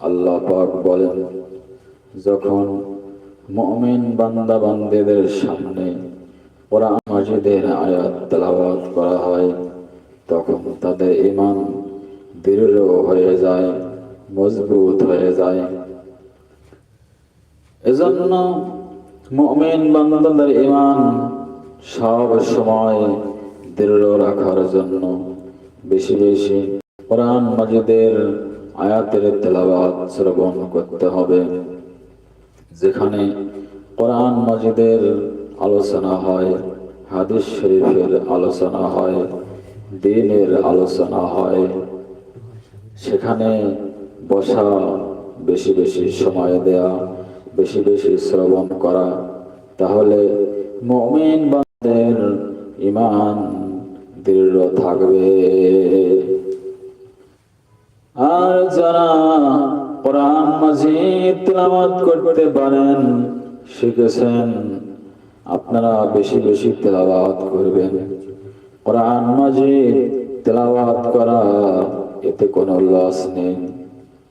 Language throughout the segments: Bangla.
আল্লাহ পাক বলেন, যখন মুমিন বান্দা বান্দিদের সামনে কোরআন মাজিদের আয়াত তেলাওয়াত করা হয়, তখন তাদের ঈমান দৃঢ় হয়ে যায়, মজবুত হয়ে যায়। এজন্য মুমিন বান্দাদের ঈমান সব সময় দৃঢ় রাখার জন্য বেশি বেশি কোরআন মাজিদের আয়াতের তেলাবাদ শ্রবণ করতে হবে। যেখানে কোরআন মাজিদের আলোচনা হয়, হাদিস শরীফের আলোচনা হয়, দিনের আলোচনা হয়। সেখানে বসা, বেশি বেশি সময় দেয়া, বেশি বেশি শ্রবণ করা। তাহলে মমিন বান্দের ইমান দৃঢ় থাকবে। আর যারা কোরআন মাজিদ তেলাওয়াত করতে পারেন, শিখেছেন, আপনারা বেশি বেশি তেলাওয়াত করবেন। কোরআন মাজিদ তেলাওয়াত করা, এতে কোনো লস নেই,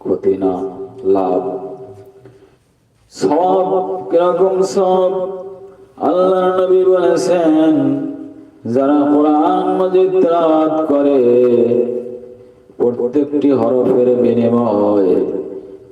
ক্ষতি না, লাভ। সব কীরকম সব আল্লাহ নবী বলেছেন যারা কোরআন মাজিদ তেলাওয়াত করে, প্রত্যেকটি হরফের বিনিময়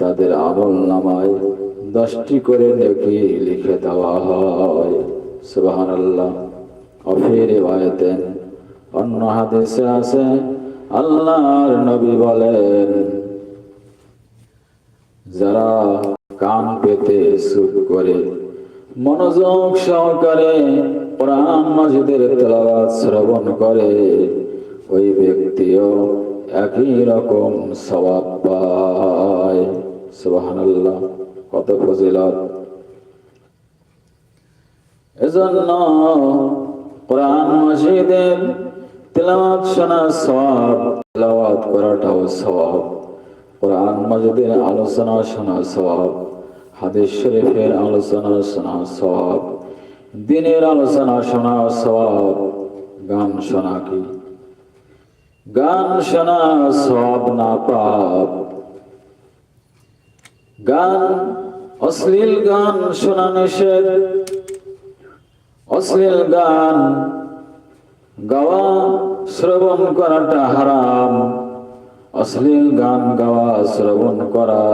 তাদের আমল নামায় দশটি করে নেকি লিখে দেওয়া হয়। সুবাহান আল্লাহ অফির আয়তেন অন্য হাদিসে আছে, আল্লাহর নবী বলেন, যারা কান পেতে সুখ করে, মনোযোগ সহকারে কোরআন মাজিদের তেলাওয়াত শ্রবণ করে, ওই ব্যক্তিও একই রকম সবাব পায়। সুবহানাল্লাহ, কত ফজিলত। এজন্য কোরআন মাজিদের তেলাওয়াত শোনা সওয়াব, তেলাওয়াত করাটাও সওয়াব। কোরআন মাজিদের আলোচনা শোনা সওয়াব, হাদিস শরীফের আলোচনা শোনা সওয়াব। দিনের আলোচনা শোনা সওয়াব, গান শোনা কি? গান শোনা সব না পাপ। গান, অশ্লীল গান শোনা নিষেধ। অশ্লীল গান গাওয়া, শ্রবণ করাটা হারাম। অশ্লীল গান গাওয়া, শ্রবণ করা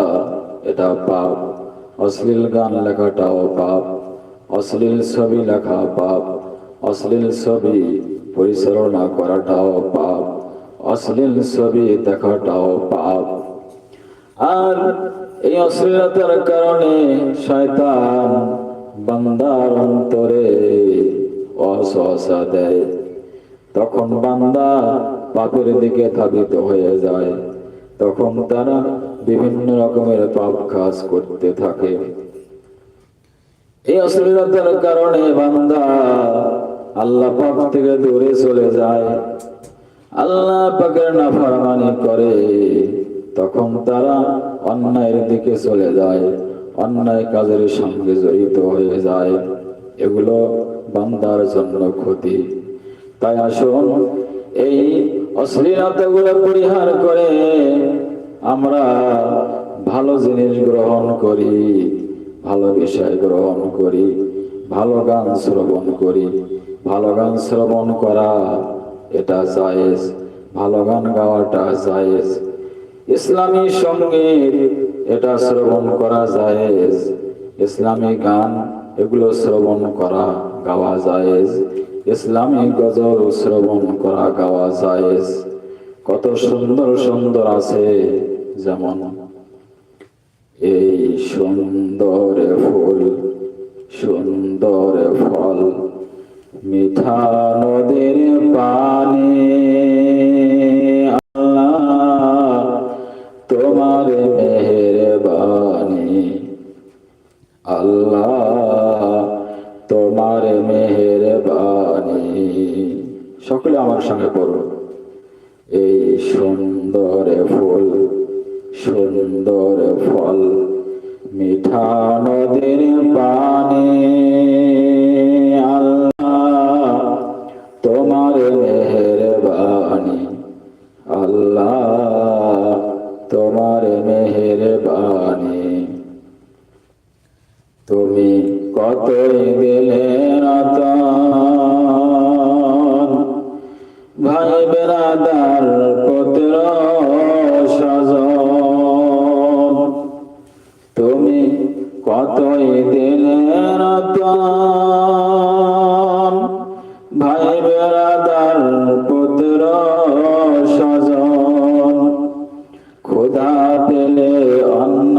এটা পাপ। অশ্লীল গান লেখাটাও পাপ। অশ্লীল ছবি লেখা পাপ, অশ্লীল ছবি পরিচালনা করাটাও পাপ, অশ্লীল ছবি দেখাটাও পাপ। আর এই অশ্লীলতার কারণে শয়তান বান্দার অন্তরে অসহসা দেয়। তখন বান্দা পাপের দিকে ধাবিত হয়ে যায়। তখন তারা বিভিন্ন রকমের পাপ কাজ করতে থাকে। এই অশ্লীলতার কারণে বান্দা আল্লাহ পাক থেকে দূরে চলে যায়। আল্লাহ পাকের নাফরমানি করে, তখন তারা অন্যায়ের দিকে চলে যায়, অন্যায় কাজের সঙ্গে জড়িত হয়ে যায়। এগুলো বান্দার জন্য ক্ষতি। তাই আসুন, এই অশ্লীলতাগুলো পরিহার করে আমরা ভালো জিনিস গ্রহণ করি। ভালো বিষয় গ্রহণ করি, ভালো গান শ্রবণ করি, ভালো গান শ্রবণ করা এটা জায়েজ, ভালো গান গাওয়াটা জায়েজ। ইসলামী সংগীত এটা শ্রবণ করা জায়েজ, ইসলামী গান এগুলো শ্রবণ করা, গাওয়া জায়েজ, ইসলামী গজল শ্রবণ করা, গাওয়া জায়েজ। কত সুন্দর সুন্দর আছে যেমন এই সুন্দর ফুল, সুন্দর ফল, মিঠা নদীর পানি। তোমার মেহেরবানি। আল্লাহ তোমার মেহেরবানি। সকলে আমার সঙ্গে পড়ুন এই সুন্দর ফুল। সুন্দর ফল মিঠা নদীর পানি। আল্লাহ তোমার মেহরবানি আল্লাহ তোমার মেহেরবানি। তুমি কতই দিলে তুমি কতই রতন ভাই বেড়াদার পুত্র স্বজন, ক্ষুধা পেলে অন্ন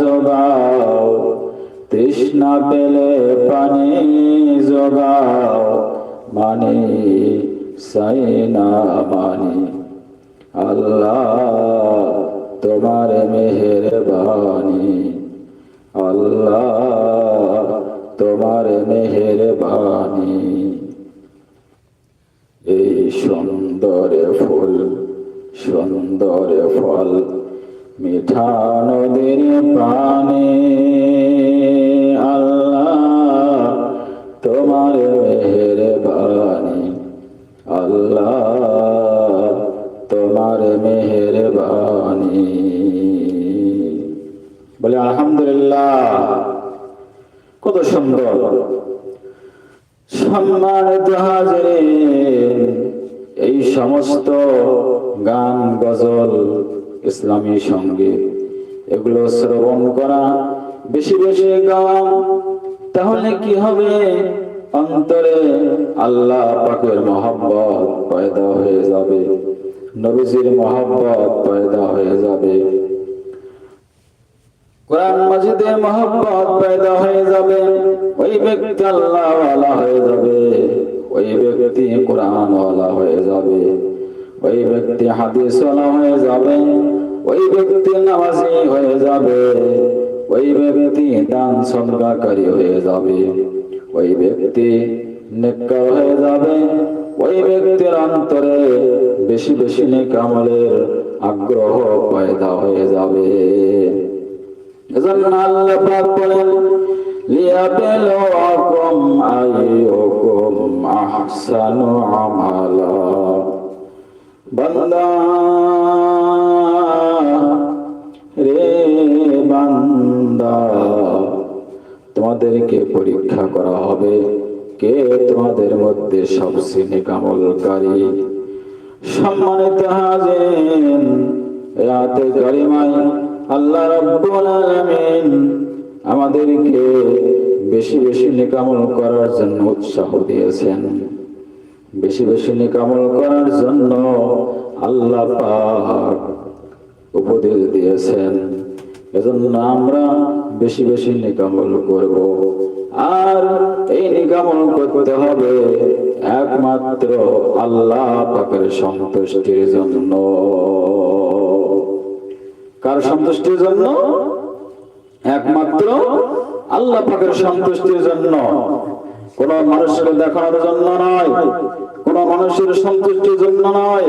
যোগাও তৃষ্ণা পেলে পানি যোগাও মানি সাই না মানি। আল্লাহ তোমার মেহেরবানি। আল্লাহ তোমার মেহেরবানি। এই সুন্দর ফুল, সুন্দর ফল মিঠা নদীর পানি। আল্লাহ তোমার মেহেরবানি। আল্লাহ তোমার মেহেরবানি। বলে, আলহামদুলিল্লাহ। কত সুন্দর। সম্মানিত হাজিরিন, এই সমস্ত গান, গজল, ইসলামী সংগীত, এগুলো শ্রবণ করা বেশি বেশি গাওয়া, তাহলে কি হবে? অন্তরে আল্লাহ পাকের মহব্বত পয়দা হয়ে যাবে। নবীজির মহব্বত পয়দা হয়ে যাবে। কোরআন মাজিদের মহব্বত পয়দা হয়ে যাবে, ওই ব্যক্তি আল্লাহ ওয়ালা হয়ে যাবে, ওই ব্যক্তি কোরআন ওয়ালা হয়ে যাবে, ওই ব্যক্তি হাদিস ওয়ালা হয়ে যাবে, ওই ব্যক্তি নামাজি হয়ে যাবে, ওই ব্যক্তি দান সদকাকারী হয়ে যাবে, ওই ব্যক্তি নেককার হয়ে যাবে, ওই ব্যক্তির অন্তরে বেশি বেশি নেক আমলের আগ্রহ পয়দা হয়ে যাবে। তোমাদেরকে পরীক্ষা করা হবে কে তোমাদের মধ্যে সবচেয়ে নেকামলকারী? সম্মানিত হাজেন রাতে গরিমাই আল্লাহ রব্বুল আলামিন আমাদেরকে বেশি বেশি নিকামল করার জন্য উৎসাহ দিয়েছেন। বেশি বেশি নিকামল করার জন্য আল্লাহ পাক উপদেশ দিয়েছেন। এজন্য আমরা বেশি বেশি নিকামল করব। আর এই নিকামল করতে হবে একমাত্র আল্লাহ পাকের সন্তুষ্টির জন্য। কার সন্তুষ্টির জন্য? একমাত্র আল্লাহ পাকের সন্তুষ্টির জন্য। কোন মানুষকে দেখানোর জন্য নয়, কোন মানুষের সন্তুষ্টির জন্য নয়।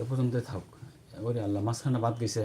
এ পর্যন্ত থাক। ওরে আল্লাহ মাঝখানে বাদ গেছে।